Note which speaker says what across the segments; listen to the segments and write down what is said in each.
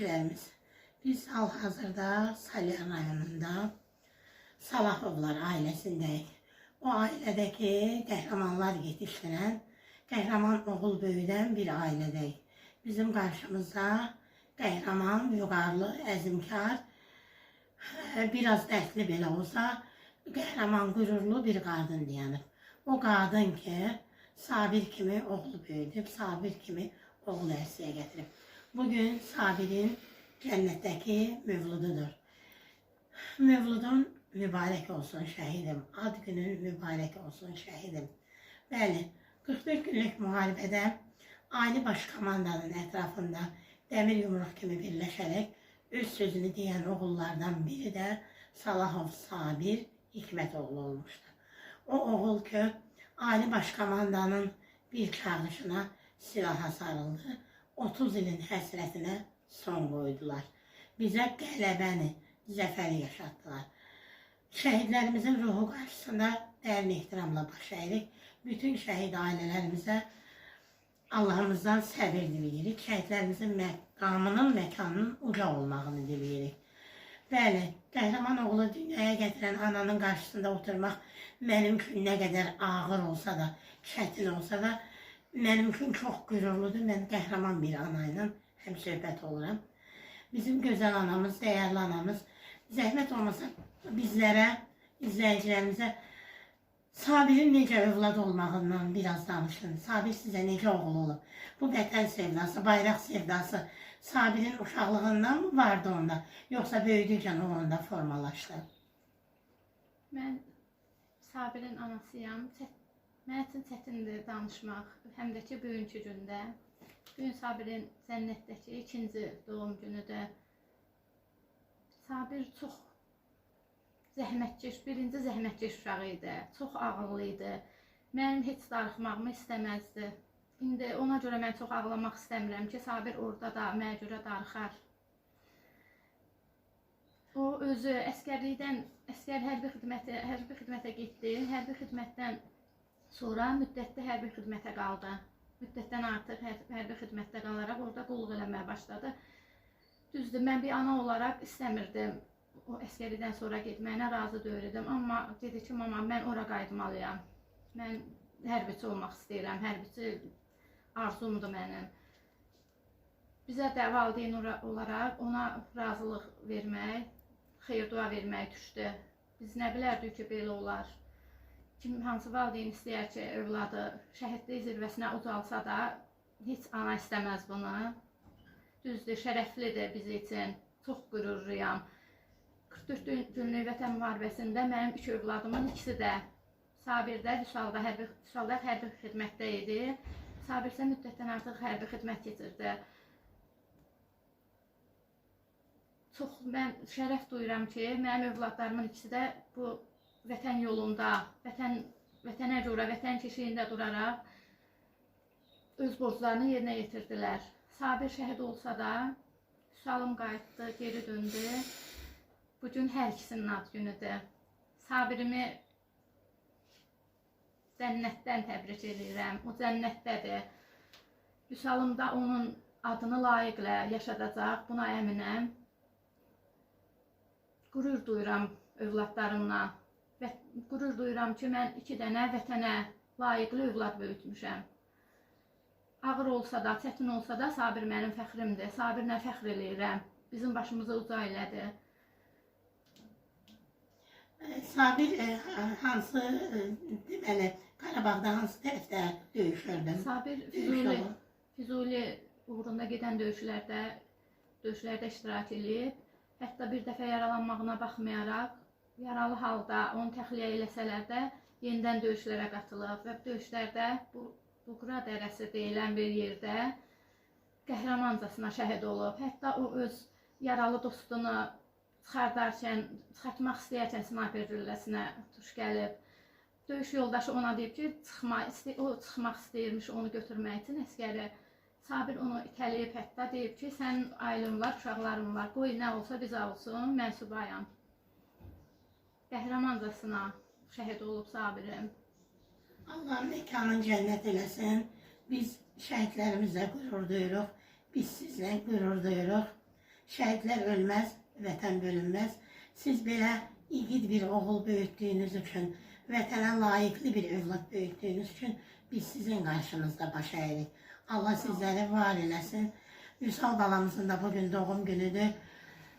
Speaker 1: İzleyicilerimiz, biz hal-hazırda Salyan rayonunda Salahovlar ailesindeyiz. O ailedeki kahramanlar yetiştiren, kahraman oğul büyüden bir ailedeyiz. Bizim karşımızda kahraman, yukarılı, əzimkar, biraz dərdli belə olsa, qəhrəman, qürurlu bir qadın dayanıb. O qadın ki, Sabir kimi oğul böyüdüb, Sabir kimi oğul ərsiyə gətirib. Bugün Sabir'in cənnətdəki mövlududur. Mövludun mübarək olsun şəhidim. Ad günün mübarək olsun şəhidim. Bəli, 44 günlük müharibədə Ali Baş Komandanın ətrafında dəmir yumruq kimi birləşərək öz sözünü deyən oğullardan biri də Salahov Sabir Hikmətoğlu olmuşdu. O oğul ki, Ali Baş Komandanın bir çağrışına silaha sarıldı. 30 ilin həsrətinə son qoydular. Bizə qələbəni, zəfəri yaşatdılar. Şəhidlərimizin ruhu qarşısında dərin ehtiramla baş əyirik. Bütün şəhid ailələrimizə Allahımızdan səbir diləyirik. Şəhidlərimizin məqamının, məkanının uca olmağını diləyirik. Bəli, qəhrəman oğlu dünyaya gətirən ananın qarşısında oturmaq mənim üçün nə qədər ağır olsa da, çətin olsa da, mənim üçün çox qürurludur. Mən qəhrəman bir ana ilə həm söhbət oluram. Bizim gözəl anamız, dəyərli anamız, zəhmət olmasa bizlərə, izləyicilərimizə Sabir'in necə övlad olmağından biraz danışın. Sabir sizə necə oğul olub? Bu vətən sevdası, bayraq sevdası Sabir'in uşaqlığından mı vardı onda? Yoxsa böyüdükcə onda formalaşdı?
Speaker 2: Mən Sabirin anasıyam. Çət, mən üçün çətindir danışmaq, həm də ki bugünkü gündə. Bu gün Sabirin cənnətdəki ikinci doğum günüdür. Sabir çox zəhmətkeş, birinci zəhmətkeş uşağı idi. Çox ağıllı idi. Mənim heç darıxmağımı istəməzdi. İndi ona görə mən çox ağlamaq istəmirəm ki, Sabir orada da mənə görə darıxar. O özü əskərlikdən, əskər hərbi xidmətə, hərbi xidmətə getdi. Hərbi xidmətdən sonra müddətli hərbi xidmətə qaldı. Müddətdən artıq hər, hərbi xidmətdə qalaraq orada qulluq eləməyə başladı. Düzdür, mən bir ana olaraq istəmirdim o əskəridən sonra getməyinə razı deyildim. Amma dedi ki, mama mən ora qayıtmalıyam. Mən hərbiçi olmaq istəyirəm. Hərbiçi arzumdur mənim. Bizə də valideyn olaraq ona razılıq vermək, xeyir-dua vermək düşdü. Biz nə bilərdik ki, belə olar. Kim hansı valideyn istəyər ki, övladı şəhidlik zirvəsinə ucalsa da, heç ana istəməz bunu. Düzdür, şərəflidir biz üçün. Çox qürurluyam. 44 gün- günlük vətən müharibəsində mənim üç övladımın ikisi də Sabirdə, Vüsalda hərbi, Vüsalda hərbi xidmətdə idi. Sabir isə müddətdən artıq hərbi xidmət keçirdi. Çox mən şərəf duyuram ki, mənim övladlarımın ikisi də bu vətən yolunda, vətən vətənə görə, vətən keşiyində duraraq öz borclarını yerinə yetirdilər. Sabir şəhid olsa da, Vüsalım qayıtdı, geri döndü. Bugün hər ikisinin ad günüdür. Sabirimi cənnətdən təbrik edirəm. O cənnətdədir. Vüsalım da onun adını layiqlə yaşadacaq. Buna əminəm. Qürur duyuram övladlarımla. Və qürur duyuram ki, mən iki dənə vətənə layiqli övlad böyütmüşəm. Ağır olsa da, çətin olsa da Sabir mənim fəxrimdir. Sabirlə fəxr eləyirəm. Bizim başımızı uca elədi.
Speaker 1: Sabir e, hansı e, deməli Qarabağda hansı tərəfdə döyüşürdü?
Speaker 2: Sabir Füzuli. Füzuli uğrunda gedən döyüşlərdə döyüşlərdə iştirak edib. Hətta bir dəfə yaralanmağına baxmayaraq yaralı halda onu təxliyə eləsələr də yenidən döyüşlərə qatılıb və döyüşlərdə bu Buqra dərəsi deyilən bir yerdə qəhrəmancasına şəhid olub. Hətta o öz yaralı dostunu çıxardarkən, çıxartmaq istəyərkən snayper gülləsinə tuş gəlib. Döyüş yoldaşı ona deyib ki, çıxma, isti o çıxmaq istəyirmiş onu götürmək üçün əskəri. Sabir onu itələyib hətta deyib ki, sənin ailən var, uşaqların var. Qoy nə olsa bizə olsun, mən subayam. Qəhrəmancasına şəhid olub Sabirim.
Speaker 1: Allah mekanın cənnət eləsin. Biz şəhidlərimizlə qürur duyuruq. Biz sizlə qürur duyuruq. Şəhidlər ölməz, vətən bölünməz. Siz belə igid bir oğul böyütdüyünüz üçün, vətənə layiqli bir övlad böyütdüyünüz üçün biz sizin qarşınızda baş əyirik. Allah sizləri var eləsin. Vüsal balamızın da bugün doğum günüdür.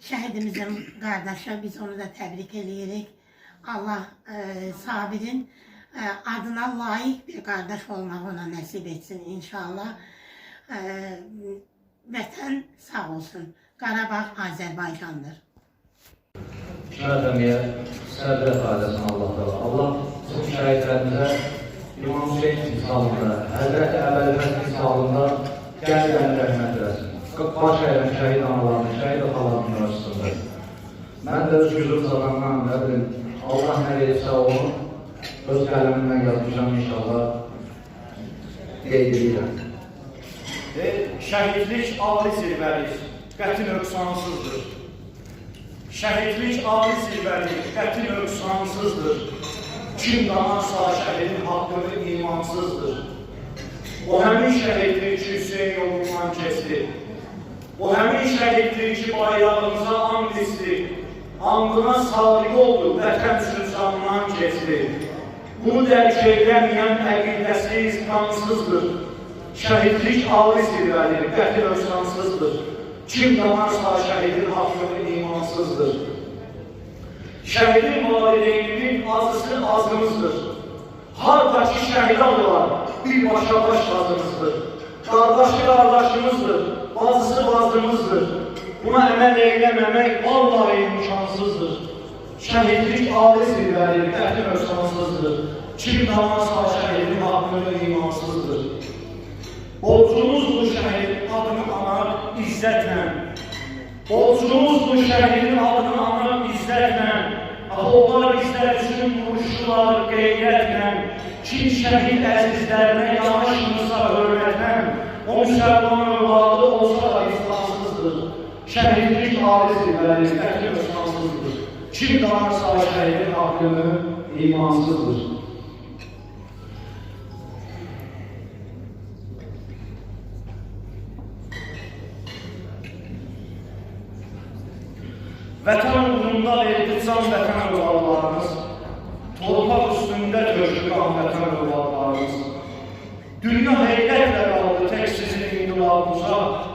Speaker 1: Şəhidimizin qardaşı, biz onu da təbrik eləyirik. Allah e, Sabir'in e, adına layık bir kardeş olmak ona nasip etsin inşallah. E, vətən sağ olsun. Qarabağ Azərbaycandır.
Speaker 3: Ədəmiyə səbr qaləsin Allah da. Allah çox şəhidlərimizə İmam Hüseyin misalında, Həzrəti Əbəlvət misalında gəldən rəhmət eləsin. Baş əyləm şəhid analarının, şəhid atalarının arasında. Mən də öz gözüm zamandan əvvəl Allah nə verirsə onu öz qələmimlə yazmışam inşallah edirəm.
Speaker 4: E, şəhidlik ali zirvədir, qəti nöqsansızdır. Şəhidlik ali zirvədir, qəti nöqsansızdır. Kim danarsa şəhidin haqqını imansızdır. O həmin şəhiddir ki, Hüseyin yolundan keçdi. O həmin şəhiddir ki, bayrağımıza and içdi. Andına sadiq oldu, vətən üçün canından keçdi. Bunu dərk edəməyən əqidəsiz, qansızdır. Şəhidlik ali zirvədir, qəti nöqsansızdır. Kim danarsa şəhidin haqqını imansızdır. Şəhidin valideyninin azısı azımızdır. Hardakı şəhidlər var, birbaşa baş lazımızdır. Qardaşı qardaşımızdır, bazısı bazımızdır. Buna əməl eyləməmək vallahi imkansızdır. Şəhidlik ali zirvədir, qəti nöqsansızdır. Kim danarsa şəhidin haqqını imansızdır. Borcumuzdur şəhidin adını anar izzətlə. Borcumuzdur şəhidin adını anar izzətlə. Axı onlar bizlər üçün vuruşdular qeyrətlə. Kim şəhid əzizlərinə yanaşmırsa hörmətlə, o müsəlman övladı olsa. Şəhidlik ali zirvədir, qəti özsansızdır. Kim danarsa şəhidin haqqını imansızdır. Vətən uğrunda verdi can vətən övladlarımız, torpaq üstündə coşqan vətən övladlarımız. Dünya heyrətlə qaldı tək sizin inqilabınıza,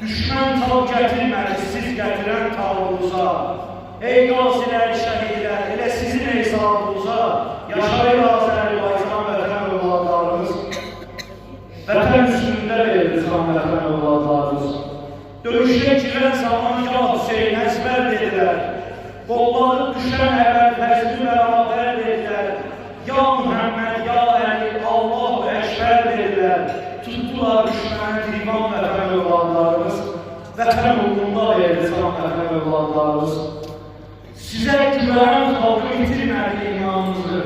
Speaker 4: düşmən tal gətirmədi siz gətirən tavuğuza. Ey qazilər, şəhidlər, elə sizin hesabınıza, yaşayır Azərbaycan vətən övladlarımız. Vətən üstündə verdi can vətən övladlarımız. Dövüşə girən zaman ya Hüseyin əzbər dedilər. Qolları düşən əvvəl fəzli bərabər dedilər. Ya Muhammed, ya Əli, Allahu Əşbər dedilər. Tutdular düşməni divan vətən övladlarımız. Vətən uğrunda verdi can vətən övladlarımız. Sizə güvənən xalqı itirmədi imanınızı.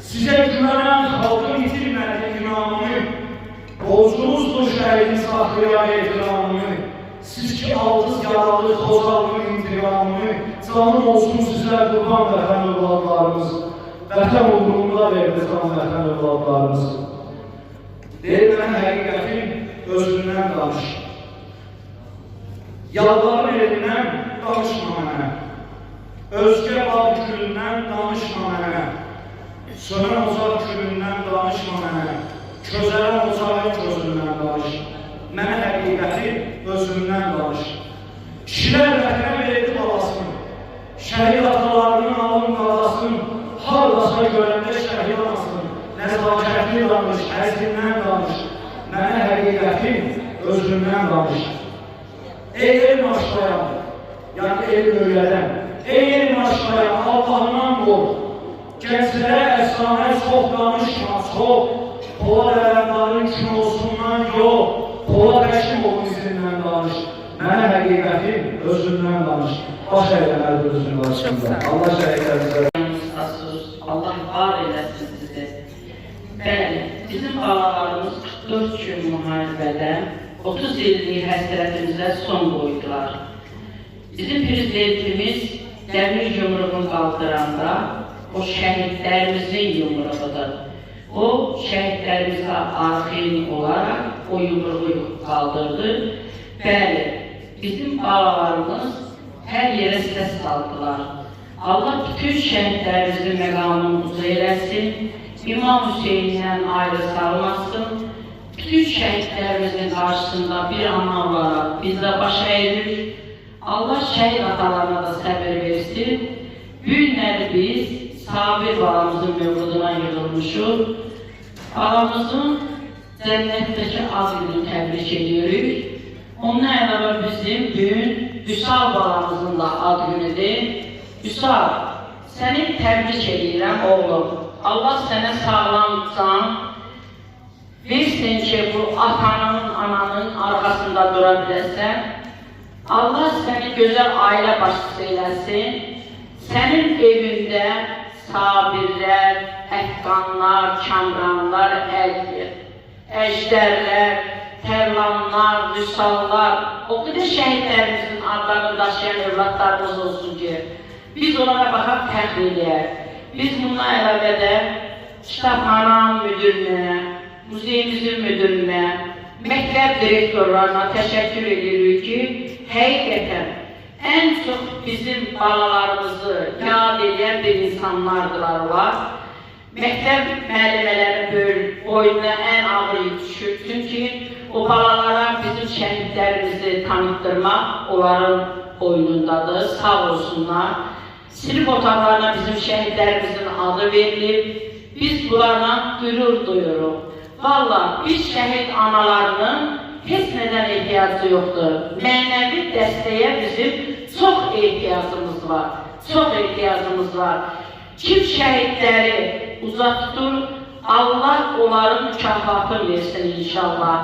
Speaker 4: Sizə güvənən xalqı itirmədi inamını. Borcunuzdur şəhidin saxlaya ehtiramını. Siz ki aldınız yaralı Xozalının intiqamını, canım olsun sizlər qurban vətən övladlarımız. Vətən uğrunda verdi can vətən övladlarımız. Deyir mən həqiqətin özündən danış. Yalvarın elindən danışma mənə. Özgə bağ gülündən danışma mənə. Sönən ocaq gülündən danışma mənə. Közələn ocağın gözündən danış. Mənə həqiqəti özündən danış. Kişilər vətənə verdi balasını. Şəhid atalarının alın qalasını. Hardasa görəndə şəhid anasını. Nəzakətli danış, əzlindən danış. Mənə həqiqəti özündən danış. Ey elm aşlayan, yəni elm öyrədən, ey elm aşlayan, Allahından qorx. Gənclərə əfsanə çox danışma, çox. Polad ələmdarın kim olsundan yox, Polad Həşimoğlu izindən danış. Mənə həqiqətin özündən danış. Baş əyləməli özünün arasında. Allah şəhidlərimizə
Speaker 5: Allah var eləsin sizi. Bəli, bizim ağalarımız 44 gün müharibədə 30 illik həsrətimizə son qoydular. Bizim prezidentimiz dəmir yumruğunu qaldıranda o şəhidlərimizin yumruğudur. O şəhidlərimizə arxin olaraq o yumruğu qaldırdı. Bəli, bizim balalarımız her yere ses saldılar. Allah bütün şehitlerimizin məqamını eləsin. İmam Hüseyin'den ayrı salmasın. Bütün şehitlerimizin karşısında bir ana olarak biz de baş eğilir. Allah şehit atalarına da səbir versin. Bu günləri biz Sabir balamızın mövluduna yığılmışıq. Balamızın cənnətdəki ad gününü təbrik ediyoruz. Ondan əlavə bizim bugün Vüsal balamızın da ad günüdür. Vüsal, səni təbrik edirəm oğlum. Allah sənə sağlam versin ki bu atanın, ananın arkasında dura biləsən. Allah səni gözəl ailə başçısı eləsin. Sənin evində sabirlər, əhqanlar, kamranlar, əl- əjdərlər, tərlanlar, rüsallar, o qədər şəhidlərimizin adlarını daşıyan evlatlarımız olsun ki, biz onlara baxaq eləyək. Biz bundan əlavə də kitabxana müdürünə, muzeyimizin müdürünə, məktəb direktorlarına təşəkkür edirik ki, həqiqətən ən çox bizim balalarımızı yad edən bir insanlardılar var. Məktəb müəllimələrin boynuna ən ağır düşür. Çünki o balalara bizim şəhidlərimizi tanıtdırmaq onların boynundadır. Sağ olsunlar. Sinif otaqlarına bizim şəhidlərimizin adı verilib. Biz bunlarla qürur duyuruq. Valla biz şəhid analarının heç nədən ehtiyacı yoxdur. Mənəvi dəstəyə bizim çox ehtiyacımız var. Çox ehtiyacımız var. Kim şəhidləri uzaq tutur, Allah onların mükafatını versin inşallah.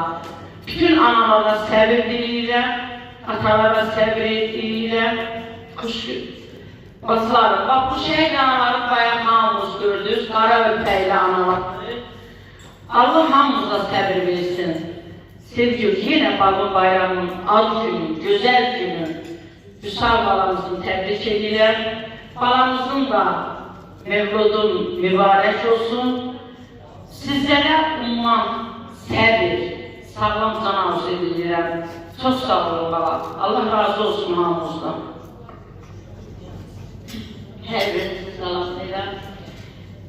Speaker 5: Bütün analara səbir diləyirəm, atalara səbir diləyirəm. Bacılarım, bak bu şəhid anaları bayaq hamımız gördük, qara öpəkli analardır. Allah hamımıza səbir versin. Sevgili, yenə Bağlı Bayramın ad günü, gözəl günü, Vüsal balamızın təbrik edirəm. Balamızın da mevludun mübarək olsun. Sizlərə umman, səbir, sağlam can arzu edirəm. Çox sağ olun bala. Allah razı olsun hamımızdan.
Speaker 6: Hər birinizi salamlayıram.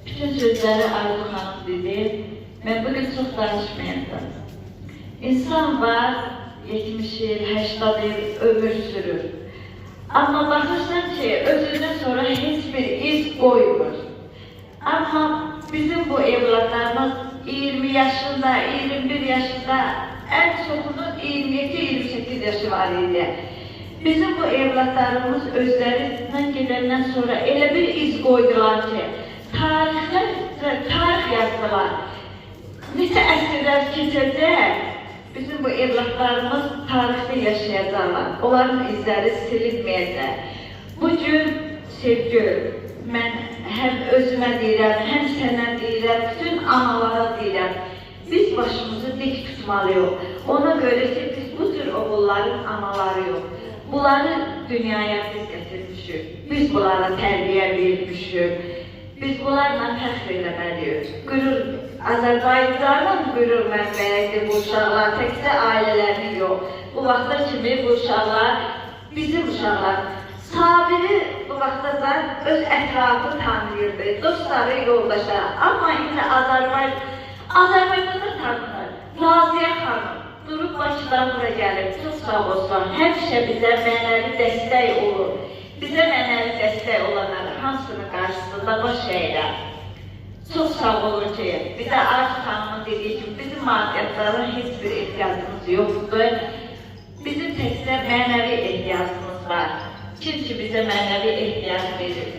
Speaker 6: Bütün sözləri Arzu xanım dedi. Bugün çox danışmayacağım. İnsan var, 70 il, 80 il ömür sürür. Amma baxırsan ki, özündən sonra heç bir iz qoymur. Amma bizim bu evlatlarımız 20 yaşında, 21 yaşında, en çoxunun 27-28 yaşı var idi. Bizim bu evlatlarımız özlərindən gedəndən sonra elə bir iz qoydular ki, tarixdə tarix yazdılar. Neçə əsrlər keçəcək, bizim bu evlatlarımız tarixdə yaşayacaqlar. Onların izləri silinməyəcək. Bu gün sevgi, mən həm özümə deyirəm, həm sənə deyirəm, bütün analara deyirəm. Biz başımızı dik tutmalıyıq. Ona görə ki, biz bu tür oğulların analarıyıq. Bunları dünyaya biz gətirmişik. Biz bunlara tərbiyə vermişik. Biz bunlarla fəxr eləməliyik. Qürur, Azərbaycanın qürur mənbəyidir bu uşaqlar, təkcə ailələrinin yox. Bu vaxta kimi bu uşaqlar bizim uşaqlar. Sabiri bu vaxta da öz ətrafı tanıyırdı, dostları, yoldaşları. Amma indi Azərbaycan, Azərbaycanda tanınır. Raziyə xanım durub Bakıdan bura gəlib, çox sağ olsun. Həmişə bizə mənəvi dəstək olur. Bizə mənəvi dəstək olanların hamısının qarşısında baş əyirəm. Çox sağ olun ki, bizə Arzu xanımın dediyi kimi bizim maddiyatlara heç bir ehtiyacımız yoxdur. Bizim təkcə mənəvi ehtiyacımız var. Kim ki bizə mənəvi ehtiyac verir,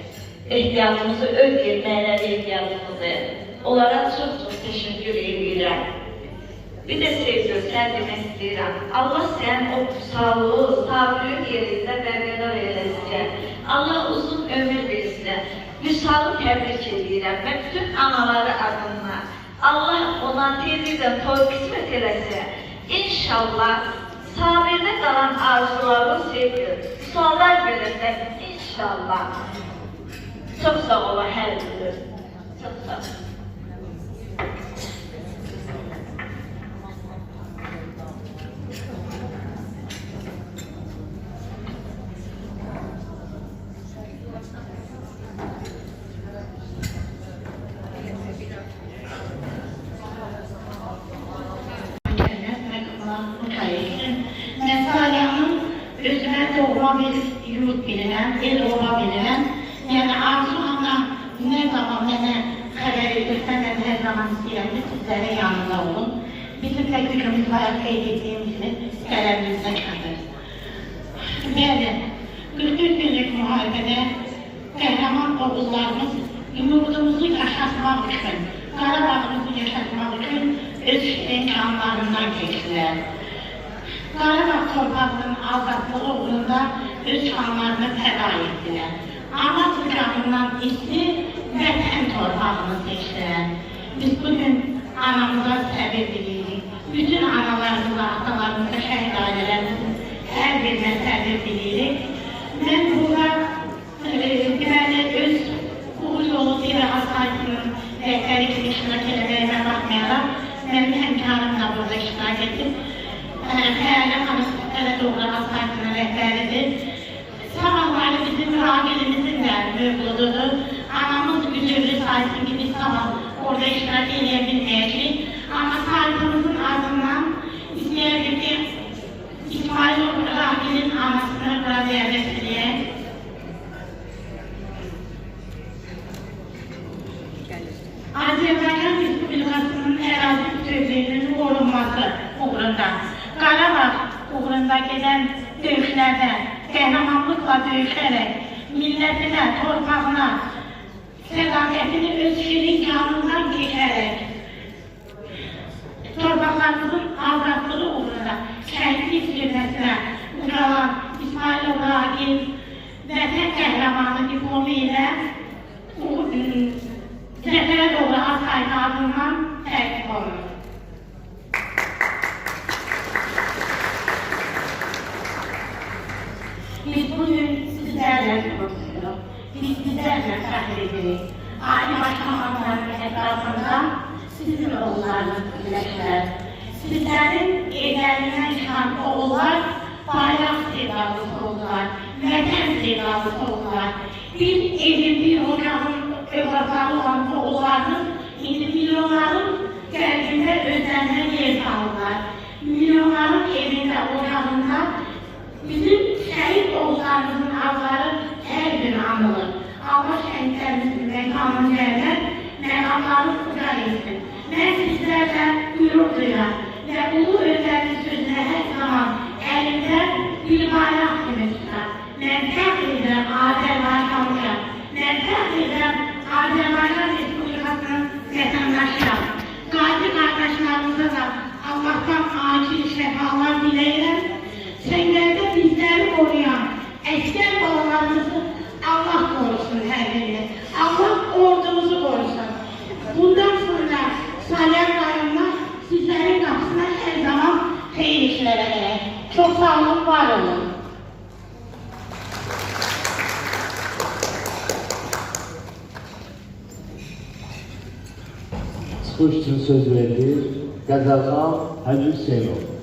Speaker 6: ehtiyacımızı ödəyir, mənəvi ehtiyacımızı. Onlara çox-çox təşəkkür edirəm. Bir də sevgi, sən demək istəyirəm. Allah sən o sağlığı, sabrın yerində bərqədar eləsin. Allah uzun ömür versin. Vüsal'ı tebrik edirəm və bütün anaları adına Allah ona tezliklə toy qismət eləsə, inşallah sabirdə qalan arzuların sevgi, Vüsallar belirsə, inşallah. Çox sağ olun, hər gün. Çox sağ olun. Thank you.
Speaker 1: Bir yurt bilirəm, el ola bilirəm. Yəni Arzu ana nə zaman xəbər edirsə, mən hər zaman istəyirəm ki, sizlərin yanında olun. Bizim də gücümüz var, kimi, qələmimizdən çatır. Bəli, 44 günlük müharibədə qəhrəman oğullarımız yurdumuzu yaşatmaq üçün, Qarabağımızı yaşatmaq üçün öz imkanlarından keçdilər. Qarabağ torpağının azadlığı uğrunda öz canlarını fəda etdilər. Ana sıcağından isti vətən torpağını seçdilər. Biz bugün anamıza səbir diliyirik. Bütün analarımıza, atalarımıza, şəhid ailələrimizin hər birinə səbir diliyirik. Mən e, deməli öz uğur yolu bir hasaytının rəhbəri kimi iştirak eləməyimə baxmayaraq, mənim həmkarım da burada iştirak etdim. Xəyali Xanıskara Doğru Hasaytının rəhbəridir. Rahilimizin də mövzududur. Anamız gücürlü sayısın ki biz sabah orada iştirak edebilmeyeceğiz. Ama sayfamızın ardından istəyərdim ki İsmail Rahil'in anasını burada yerleştireyim. Azərbaycan Respublikasının ərazi bütövlüyünün qorunması uğrunda, Qarabağ uğrunda gedən döyüşlərdə qəhrəmanlıqla döyüşərək, millətinə, torpağına, sədaqətini öz şirin canından Vətən sevdalısı oldular. Bir ocağın evlatları olan oğullarınız indi milyonların qəlbində özlərinə yer saldılar. Milyonların evində, ocağında Bizim şehit oğullarımızın adları her gün anılır. Allah şehitlerimizin mekanını cennet, mekanları sıcak etsin. Ben sizlerle gurur duyar ve ulu özlerin sözüne her zaman elimde bir bayrak gibi Ben fəxr edirəm Azərbaycan Respublikasının vətəndaşıyam. Qazi qardaşlarımıza da Allah'tan acil şəfalar diləyirəm. Sengelde bizleri koruyan esker babalarımızı Allah korusun her birini. Allah ordumuzu korusun. Bundan sonra Salyan Rayon'da sizlerin kapısına her zaman hayır işlere. Çok sağ olun, var olun.
Speaker 7: Çıxış üçün söz verdi Qəzəlxan Hacı Hüseynov.